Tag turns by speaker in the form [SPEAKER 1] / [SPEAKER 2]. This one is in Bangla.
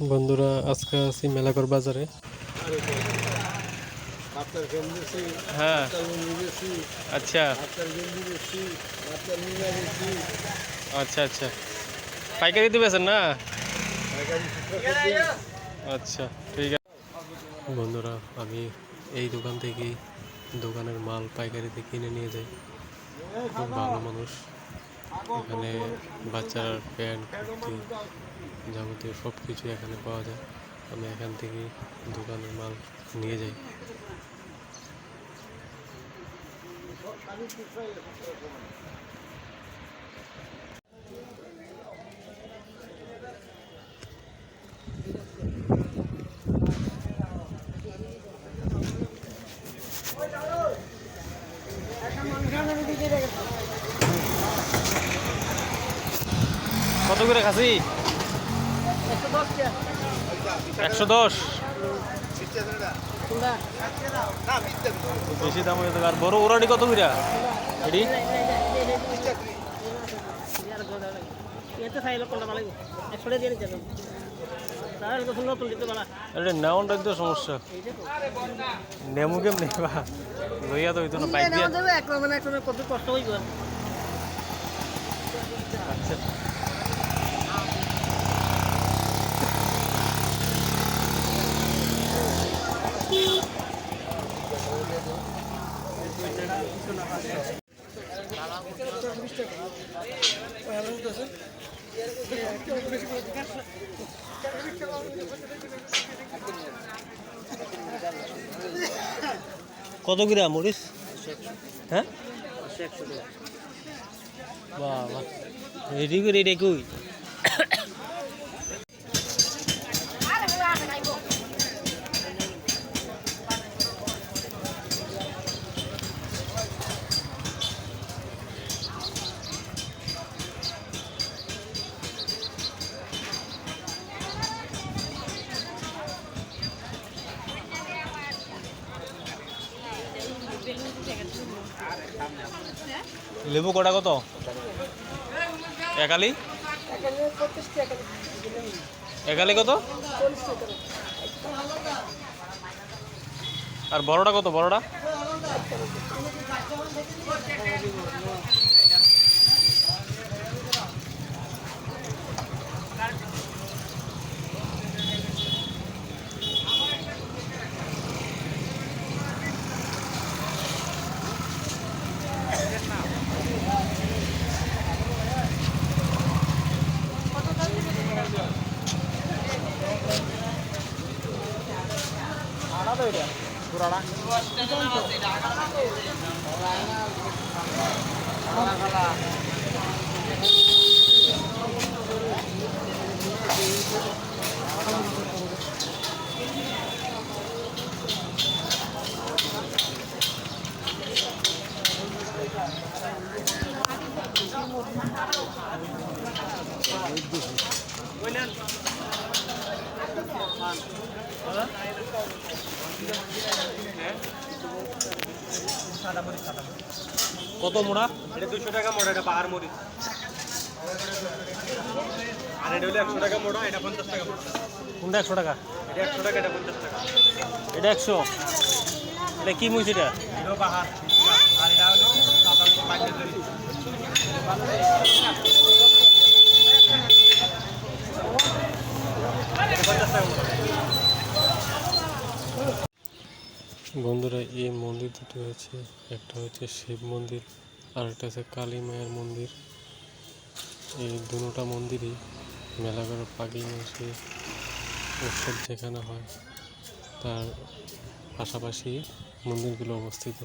[SPEAKER 1] বন্ধুরা আজকে আছি মেলাগড় বাজারে। হ্যাঁ। আচ্ছা। আচ্ছা আচ্ছা। পাইকারি দিবেছেন না। আচ্ছা ঠিক আছে। বন্ধুরা আমি এই দোকান থেকেই দোকানের মাল পাইকারিতে কিনে নিয়ে যাই। খুব ভালো মানুষ। এখানে বাচ্চার প্যান্ট কুর্তি যাবতীয় সব কিছু এখানে পাওয়া যায়। আমি এখান থেকেই দোকানের মাল নিয়ে যাই। কত করে খাসি? একশো দশ। বেশি দাম হয়ে আর বড় ওরাটি কত করে এটি নেওয়ানটা তো সমস্যা। নেমু কেমনি? বা লইয়া তো হইতো না বাইক দিয়া।
[SPEAKER 2] দেবে এক এক কত কষ্ট হইব।
[SPEAKER 1] আচ্ছা। কত গ্রাম মরিস হ্যাঁ? বাহ বাহ রেডি করে রেডি লেবু কটা কত? একালি? একালি কত? আর বড়টা কত বড়টা? তো এটা পুরাটা Thank you. কত মোড়া?
[SPEAKER 3] এটা দুশো টাকা মোড়া এটা পাহাড় মরিচ আর এটা হলো একশো টাকা মোড়া এটা পঞ্চাশ টাকা মোড়া।
[SPEAKER 1] কোনটা একশো টাকা?
[SPEAKER 3] এটা একশো টাকা এটা পঞ্চাশ টাকা।
[SPEAKER 1] এটা একশো। এটা কি মুইছে এটা?
[SPEAKER 3] পাহাড়। আর এটা হলো সাতাশ পাঁচের জন্য পঞ্চাশ টাকা মোড়া
[SPEAKER 1] বন্ধুরা, এই মন্দির দুটো হচ্ছে একটা হচ্ছে শিব মন্দির, আর একটা হচ্ছে কালী মায়ের মন্দির। এই দুটা মন্দিরই মেলা করে পাগলি মাসে উৎসব যেখানে হয়, তার পাশাপাশি মন্দিরগুলো অবস্থিত।